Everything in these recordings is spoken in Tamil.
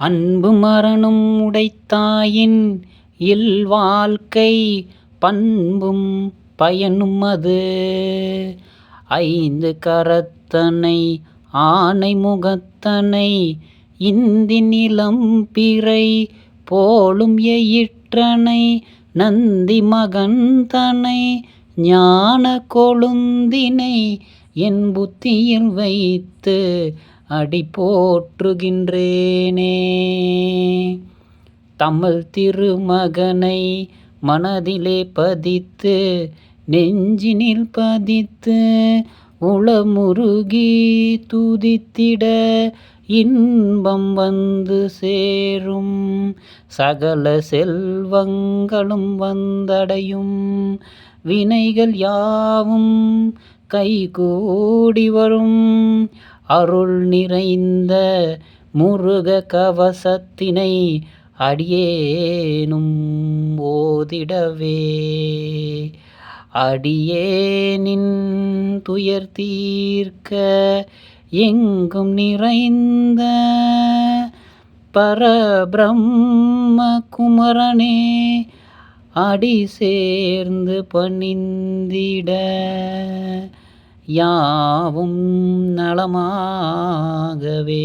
அன்பு மரணம் உடைத்தாயின் இல்வாழ்க்கை பண்பும் பயனும் அது. ஐந்து கரத்தனை ஆனை முகத்தனை இந்தி நிலம்பிறை போலும் எயிற்றனை நந்தி மகன்தனை ஞான கொழுந்தினை என் புத்தியில் வைத்து அடி போற்றுகின்றேனே. தமிழ் திருமகனை மனதிலே பதித்து நெஞ்சினில் பதித்து உளமுருகி துதித்திட இன்பம் வந்து சேரும். சகல செல்வங்களும் வந்தடையும். வினைகள் யாவும் கைகூடி வரும். அருள் நிறைந்த முருக கவசத்தினை அடியேனும் ஓதிடவே. அடியேனின் துயர் தீர்க்க எங்கும் நிறைந்த பரபிரம்ம குமரனே அடி சேர்ந்து பணிந்திட யாவும் நலமாகவே.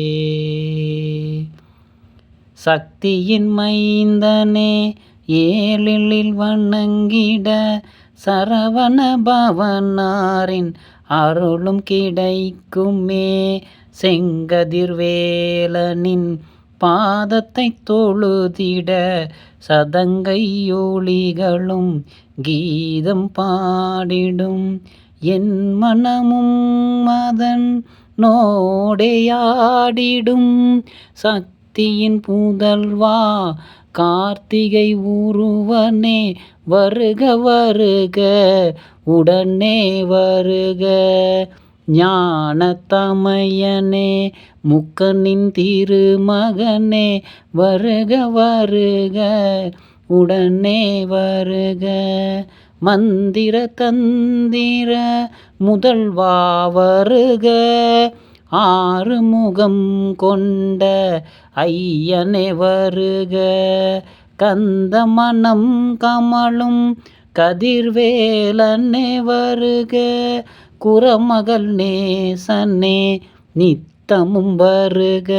சக்தியின் மைந்தனே ஏழில் வணங்கிட சரவண பவனாரின் அருளும் கிடைக்குமே. செங்கதிர்வேலனின் பாதத்தை தொழுதிட சதங்கை சதங்கையொலிகளும் கீதம் பாடிடும் என் மனமும் மதன் நோடையாடிடும் சக்தியின் புதல்வா கார்த்திகை உருவனே வருக வருக உடனே வருக. ஞானத்தமையனே முக்கனின் திருமகனே வருக வருக உடனே வருக. மந்திர தந்திர முதல்வா வருக ஆறுமுகம் கொண்ட ஐயனே வருக. கந்த மனம் கமலும் கதிர்வேலனே வருக குறமகள் நேசனே நித் நித்தமும் வருக.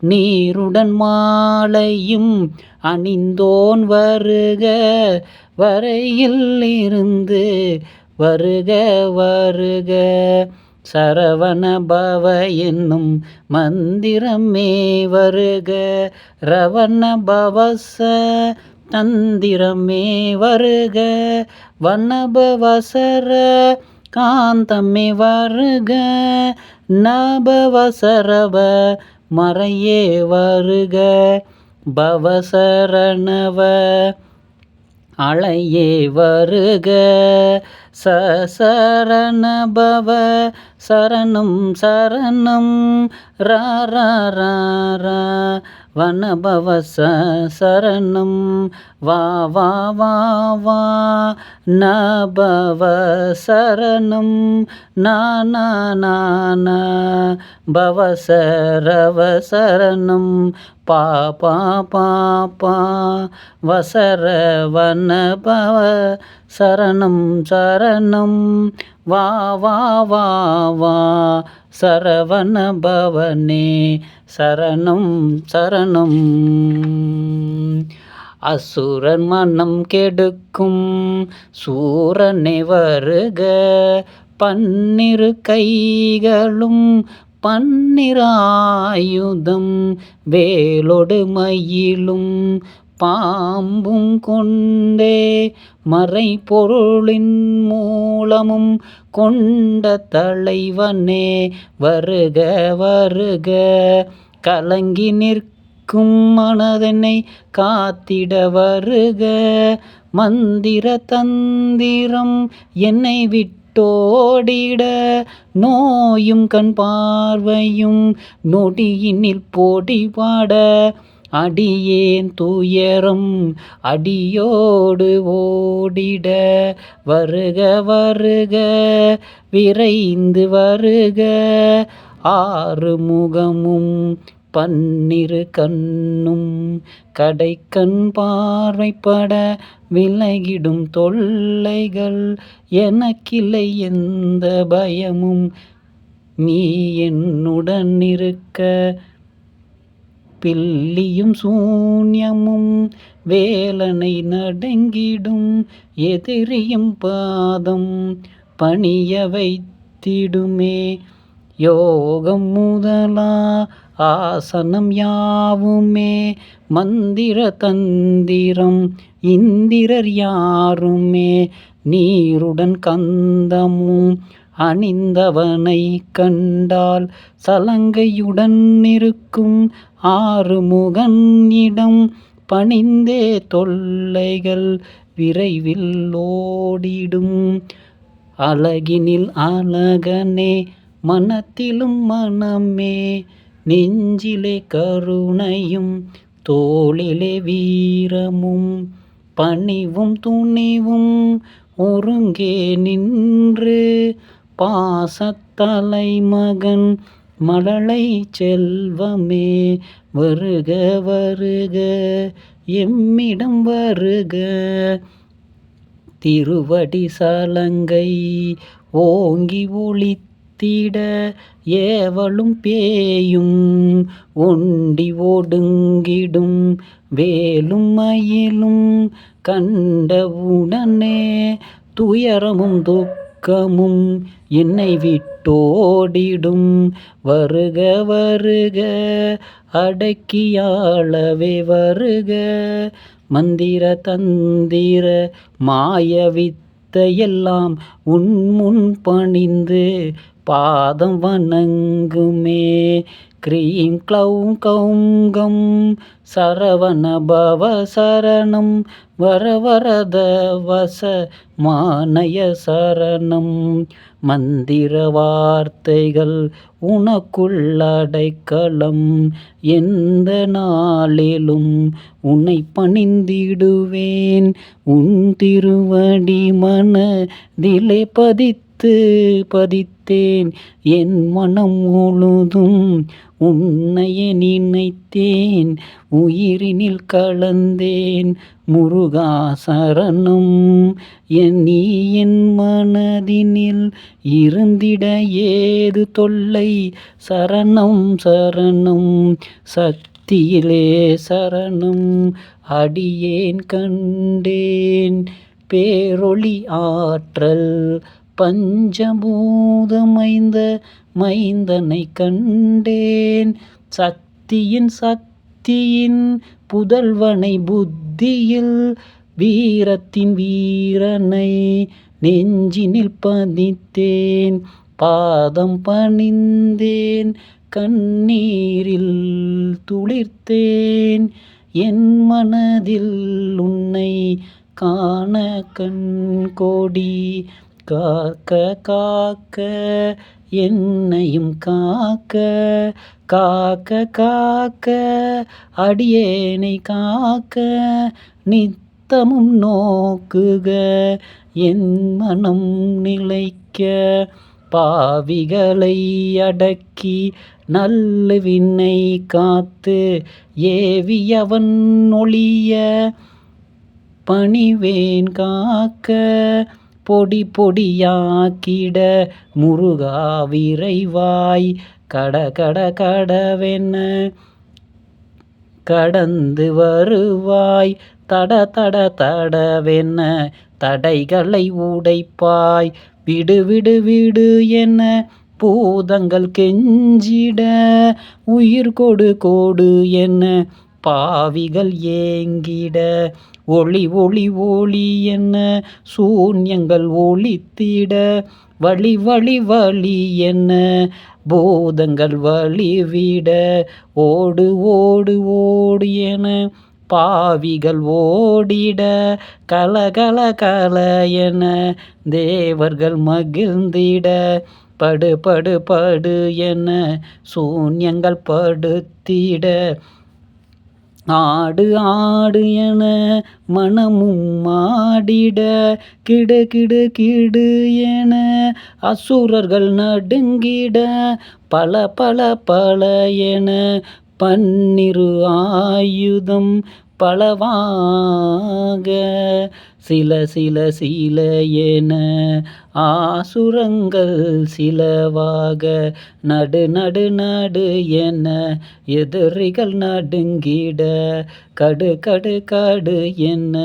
நீருடன் மாலையும் அணிந்தோன் வருக வரையில் இருந்து வருக வருக. சரவண பவ என்னும் மந்திரமே வருக ரவண பவச தந்திரமே வருக வனபவசர காந்தமே வருக நபவசரவ மறையே வருக பவசரணவ அலையே வருக. சசரண பவ சரணம் ரா ரா வனபவச சரணம் வா வா வா வா நபவ சரணம் நான ந ந பவசரவ சரணம் பா பா பா பா வசர வனபவ சரணம் சரணம். வா வா வா வா சரவண பவனே சரணம் சரணம். அசுரன் மனம் கெடுக்கும் சூரனை வருக பன்னிரு கைகளும் பன்னிராயுதம் வேலொடு மயிலும் பாம்பும் கொண்டே மறை பொருளின் மூலமும் கொண்ட தலைவனே வருக வருக. கலங்கி நிற்கும் மனதனை காத்திட வருக மந்திர தந்திரம் என்னை விட்டோடிட நோயும் கண் பார்வையும் நொடியினில் போடி பாட அடியேன் துயரம் அடியோடு ஓடிட வருக வருக விரைந்து வருக. ஆறுமுகமும் பன்னிரு கண்ணும் கடைக்கண் பார்வைப்பட விலகிடும் தொல்லைகள் எனக்கில்லை எந்த பயமும். நீ என்னுடன் இருக்க பில்லியும் சூன்யமும் வேலனை நடங்கிடும் எதிரியும் பாதம் பணிய வைத்திடுமே. யோகம் முதலா ஆசனம் யாவுமே. மந்திர தந்திரம் இந்திரர் யாருமே. நீருடன் கந்தமும் அணிந்தவனை கண்டால் சலங்கையுடன் இருக்கும் ஆறுமுகன் இடம் பணிந்தே தொல்லைகள் விரைவில் ஓடிடும். அழகினில் அழகனே மனத்திலும் மனமே நெஞ்சிலே கருணையும் தோளிலே வீரமும் பணிவும் துணிவும் ஒருங்கே நின்று பாசத்தலை மகன் மழலை செல்வமே வருக வருக எம்மிடம் வருக. திருவடி சலங்கை ஓங்கி ஒளித்திட ஏவலும் பேயும் ஒண்டி ஒடுங்கிடும் வேலும் மயிலும் கண்ட உடனே துயரமும் துக்கமும் என்னை விட்டோடிடும். வருக வருக அடக்கியாளவே வருக. மந்திர தந்திர மாய வித்தையெல்லாம் உன் முன் பணிந்து பாதம் வணங்குமே. க்ரீம் க்ளௌம் கௌங்கம் சரவண பவ சரணம் வரவரத வச மானய சரணம். மந்திர வார்த்தைகள் உனக்குள்ளடைக்கலம் எந்த நாளிலும் உன்னை பணிந்திடுவேன். உன் திருவடி மனதிலே பதித்து பதித்தேன். என் மனம் முழுதும் உன்னையே நினைத்தேன் உயிரினில் கலந்தேன். முருகா சரணம் என் நீ என் மனதினில் இருந்திட ஏது தொல்லை? சரணம் சரணம் சக்தியிலே சரணம் அடியேன் கண்டேன். பேரொளி ஆற்றல் பஞ்சபூதமைந்த மைந்தனை கண்டேன். சக்தியின் சக்தியின் புதல்வனை புத்தியில் வீரத்தின் வீரனை நெஞ்சினில் பதித்தேன். பாதம் பணிந்தேன் கண்ணீரில் துளிர்த்தேன். என் மனதில் உன்னை காண கண் கோடி காக்க காக்க என்னையும் காக்க காக்க காக்க அடியேனை காக்க நித்தமும் நோக்குக என் மனம் நிலைக்க பாவிகளை அடக்கி நல்ல நல்லவினை காத்து ஏவியவன் ஒளிய பணிவேன் காக்க பொடி பொடியாக்கிட முருகா விரைவாய். கட கட கடவென கடந்து வருவாய். தட தட தடவென தடைகளை உடைப்பாய். விடு விடு விடு என்ன? பூதங்கள் கெஞ்சிட. உயிர் கொடு கோடு என்ன? பாவிகள் ஏங்கிட. ஒளி ஒளி ஒளி என்ன? சூன்யங்கள் ஒளித்திட. வழி வழி வழி என்ன? பூதங்கள் வழிவிட. ஓடு ஓடு ஓடு என பாவிகள் ஓடிட. கல கல கல என தேவர்கள் மகிழ்ந்திட. படு படு படு என சூன்யங்கள் படுத்திட. ஆடு ஆடு என மனமும் ஆடிட கிடு கிடு கிடு என அசுரர்கள் நடுங்கிட பல பல பல என பன்னிரு ஆயுதம் பலவாக சில சில சில என ஆசுரங்கள் சிலவாக நடு நடு நடு என எதிரிகள் நடுங்கிட கடு கடு கடு என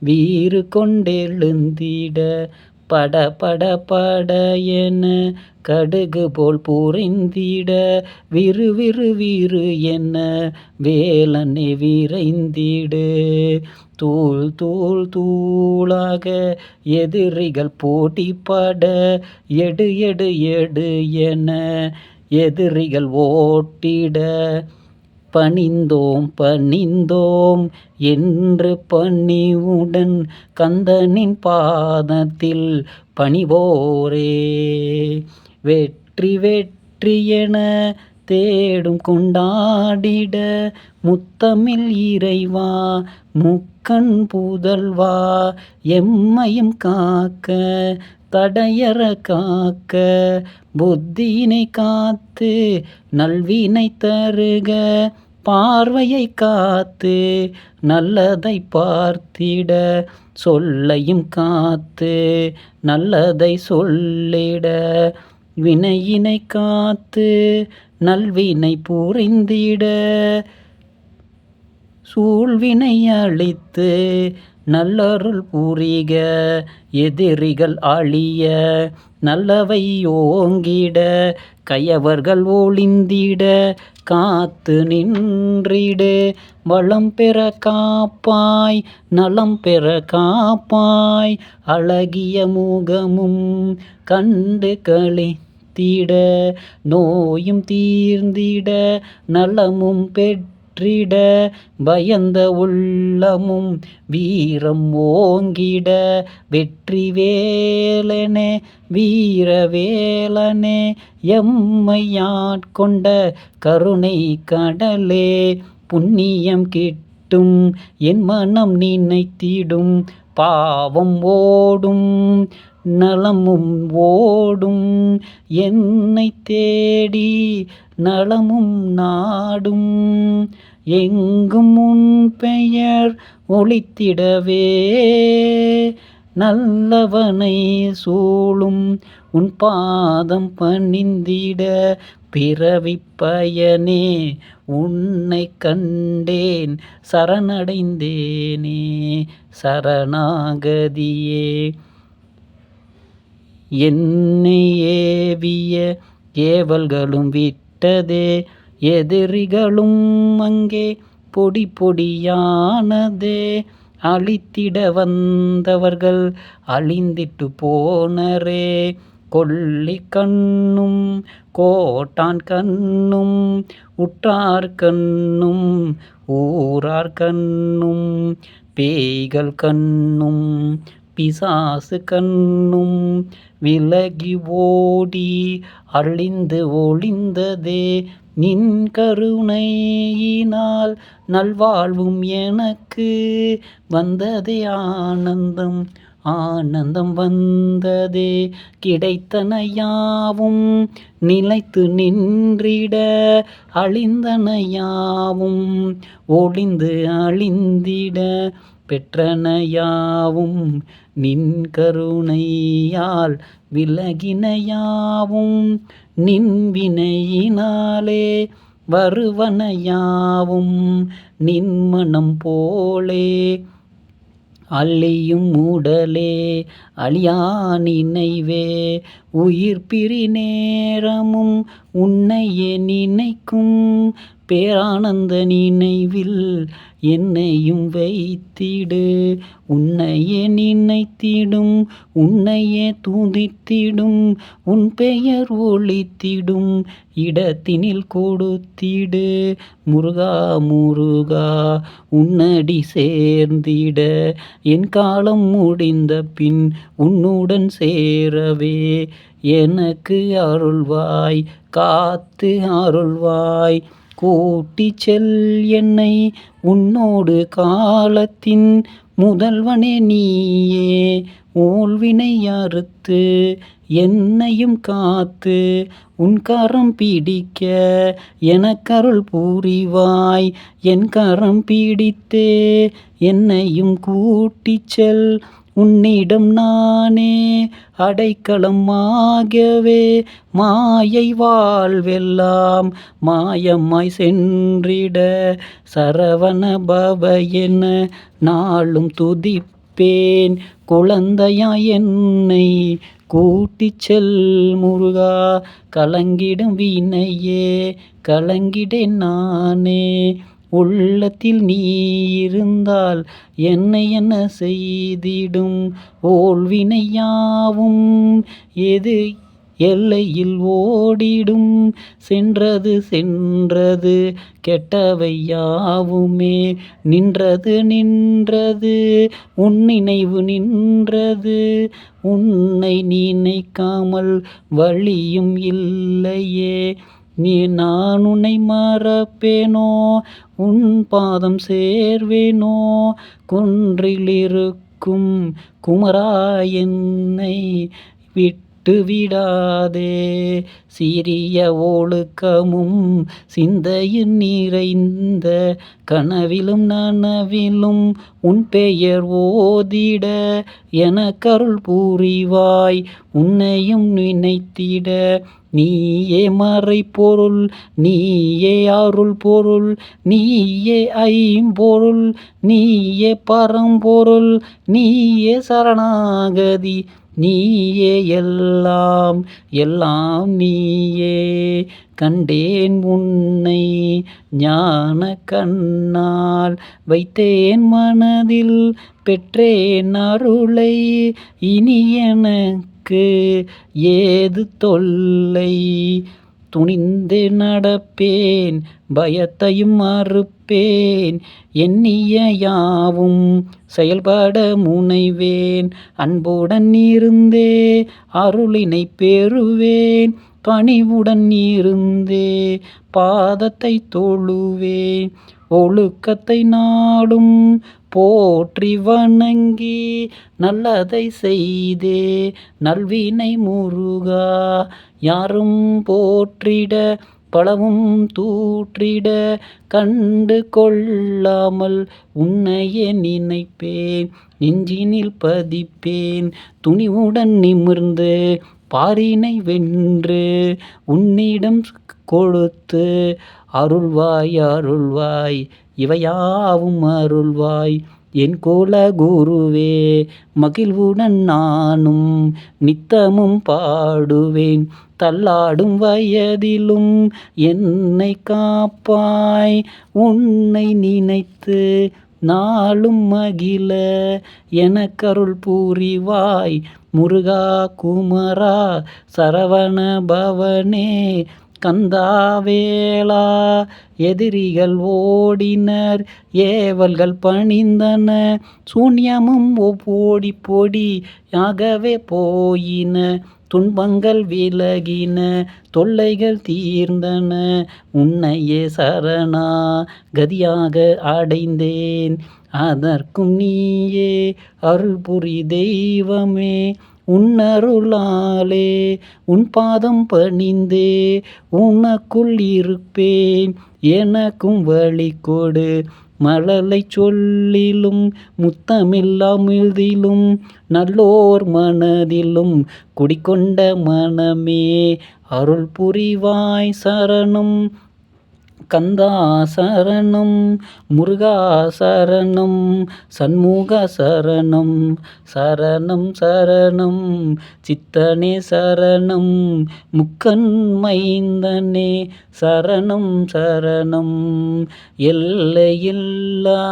வீறு கொண்டெழுந்திட பட பட பட என கடுகு போல் புரைந்திட விறு விறு விறு என்ன வேலனை விரைந்திடு. தூள் தூள் தூளாக எதிரிகள் போட்டி பட எடு எடு எடு என எதிரிகள் ஓட்டிட. பணிந்தோம் பணிந்தோம் என்று பணிவுடன் கந்தனின் பாதத்தில் பணிவோரே. வெற்றி வெற்றி என தேடும் கொண்டாடிட முத்தமிழ் இறைவா முக்கண் புதல்வா எம்மையும் காக்க தடையற காக்க புத்தியினை காத்து நல்வினை தருக. பார்வையை காத்து நல்லதை பார்த்திட சொல்லையும் காத்து நல்லதை சொல்லிட வினையினை காத்து நல்வினை புரிந்திட சூழ்வினை அழித்து நல்லருள் புரிக எதிரிகள் அழிய நல்லவை ஓங்கிட கையவர்கள் ஒளிந்திட காத்து நின்றிடு வளம் பெற காப்பாய் நலம் பெற காப்பாய் அழகிய முகமும் கண்டு களி களித்திட நோயும் தீர்ந்திட நலமும் பெற்று பற்றிட பயந்த உள்ளமும் வீரம் ஓங்கிட வெற்றி வேலனே வீரவேலனே எம்மையாட்கொண்ட கருணை கடலே புண்ணியம் கிட்டும் என் மனம் நினைத்திடும் பாவம் ஓடும் நலமும் ஓடும் என்னை தேடி நலமும் நாடும். எங்கும் உன் பெயர் ஒளித்திடவே. நல்லவனை சூழும் உன் பாதம் பணிந்திட பிறவி பயனே. உன்னை கண்டேன் சரணடைந்தேனே சரணாகதியே. என்னை ஏவிய ஏவல்களும் விட்டதே எதிரிகளும் அங்கே பொடி பொடியானதே. அழித்திட வந்தவர்கள் அழிந்திட்டு போனரே. கொல்லி கண்ணும் கோட்டான் கண்ணும் உற்றார் கண்ணும் ஊரார் கண்ணும் பேய்கள் கண்ணும் பிசாசு கண்ணும் விலகி ஓடி அழிந்து ஒளிந்ததே நின் கருணையினால் நல்வாழ்வும் எனக்கு வந்ததே ஆனந்தம் ஆனந்தம் வந்ததே. கிடைத்தனையாவும் நிலைத்து நின்றிட அழிந்தனையாவும் ஒளிந்து அழிந்திட பெற்றனயாவும் நின் கருணையால் விலகினையாவும் நின் வினையினாலே வருவனையாவும் நின் மனம் போலே அள்ளியும் உடலே அழியா நினைவே உயிர் பிரி நேரமும் உன்னையே நினைக்கும் பேரானந்த நினைவில் என்னையும் வைத்திடு. உன்னையே நினைத்திடும் உன்னையே தூந்தித்திடும் உன் பெயர் ஒழித்திடும் இடத்தினில் கொடுத்திடு. முருகா முருகா உன்னடி சேர்ந்திட. என் காலம் முடிந்த பின் உன்னுடன் சேரவே. எனக்கு அருள்வாய் காத்து அருள்வாய். ஓட்டி செல் என்னை உன்னோடு காலத்தின் முதல்வனே நீயே. ஓல்வினை அறுத்து என்னையும் காத்து உன் கரம் பிடிக்க எனக்கருள் பூரிவாய். என் கரம் பிடித்தே என்னையும் கூட்டிச் செல் உன்னிடம் நானே அடைக்கலமாகவே மாயை வாழ்வெல்லாம் மாயமாய் சென்றிட சரவண பவ என நாளும் துதிப்பேன். குழந்தையா என்னை கூட்டி செல் முருகா கலங்கிடும் வீணையே கலங்கிடேன் நானே. உள்ளத்தில் நீ இருந்தால் என்னை என்ன செய்திடும்? ஓல்வினையாவும் எது எல்லையில் ஓடிடும்? சென்றது சென்றது கெட்டவையாவுமே நின்றது நின்றது உன் நினைவு நின்றது உன்னை நினைக்காமல் வழியும் இல்லையே. நீ நான் உன்னை மறப்பேனோ? உன் பாதம் சேர்வேனோ? குன்றிலிருக்கும் குமரா என்னை விட்டு விடாதே. சிறிய ஒழுக்கமும் சிந்தையின் நிறைந்த கனவிலும் நனவிலும் உன் பெயர் ஓதிட எனக்கருள் புரிவாய். உன்னையும் நினைத்திட நீயே மறைபொருள் நீயே அருள் பொருள் நீயே ஐம்பொருள் நீயே பரம்பொருள் நீயே சரணாகதி. நீயே எல்லாம் எல்லாம் நீயே. கண்டேன் உன்னை ஞான கண்ணால் வைத்தேன் மனதில் பெற்றேன் அருளை. இனி எனக்கு ஏது தொல்லை? துணிந்து நடப்பேன் பயத்தையும் மறுப்பேன். எண்ணிய யாவும் செயல்பட முனைவேன். அன்புடன் இருந்தே அருளினை பெறுவேன். பணிவுடன் இருந்தே பாதத்தை தொழுவேன். ஒழுக்கத்தை நாடும் போற்றி வணங்கி நல்லதை செய்தே. நல்வினை முருகா யாரும் போற்றிட பலவும் தூற்றிட கண்டு கொள்ளாமல் உன்னையே நினைப்பேன். நெஞ்சினில் பதிப்பேன். துணிவுடன் நிமிர்ந்து பாரினை வென்று உன்னிடம் கொடுத்து அருள்வாய் அருள்வாய். இவையாவும் அருள்வாய். என் குல குருவே மகிழ்வுடன் நானும் நித்தமும் பாடுவேன். தள்ளாடும் வயதிலும் என்னை காப்பாய். உன்னை நினைத்து நாளும் மகிழ. எனக்கருள் பூரிவாய். முருகா குமரா சரவண பவனே கந்தாவேளா. எதிரிகள் ஓடினர் ஏவல்கள் பணிந்தன. சூன்யமும் ஓடி பொடியாகவே போயின. துன்பங்கள் விலகின தொல்லைகள் தீர்ந்தன. உன்னையே சரணா கதியாக அடைந்தேன். அதற்கும் நீயே அருள் புரி தெய்வமே. உன்னருளாலே உன் பாதம் பணிந்தே உனக்குள் இருப்பேன். எனக்கும் வழி கொடு. மழலை சொல்லிலும் முத்தமில்லாமிழ்திலும் நல்லோர் மனதிலும் குடிக்கொண்ட மனமே அருள் புரிவாய் சரணம். கந்தா சரணம் முருகா சரணம் சண்முக சரணம் சரணம் சரணம் சித்தனே சரணம் முக்கன் மைந்தனே சரணம் சரணம். எல்லையில்லா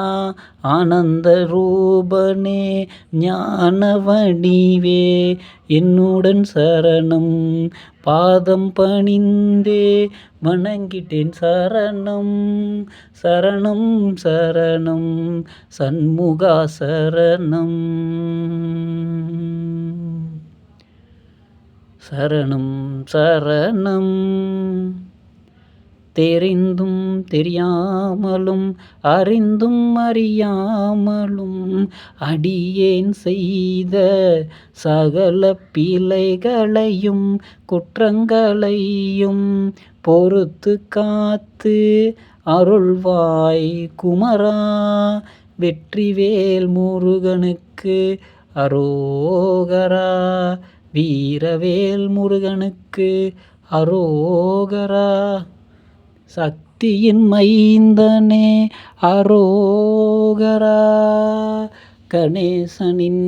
ஆனந்த ரூபனே ஞான வடிவே என்னுடன் சரணம். பாதம் பணிந்தே வணங்கிட்டேன் சரணம் சரணம் சரணம் சண்முகா சரணம். சரணம் சரணம். தெரிந்தும் தெரியாமலும் அறிந்தும் அறியாமலும் அடியேன் செய்த சகல பிழைகளையும் குற்றங்களையும் பொறுத்து காத்து அருள்வாய் குமரா. வெற்றிவேல் முருகனுக்கு அரோகரா. வீரவேல் முருகனுக்கு அரோகரா. சக்தியின் மைந்தனே அரோகரா கணேசனின்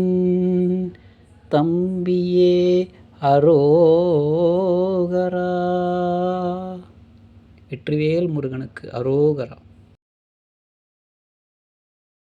தம்பியே அரோகரா. வெற்றிவேல் முருகனுக்கு அரோகரா.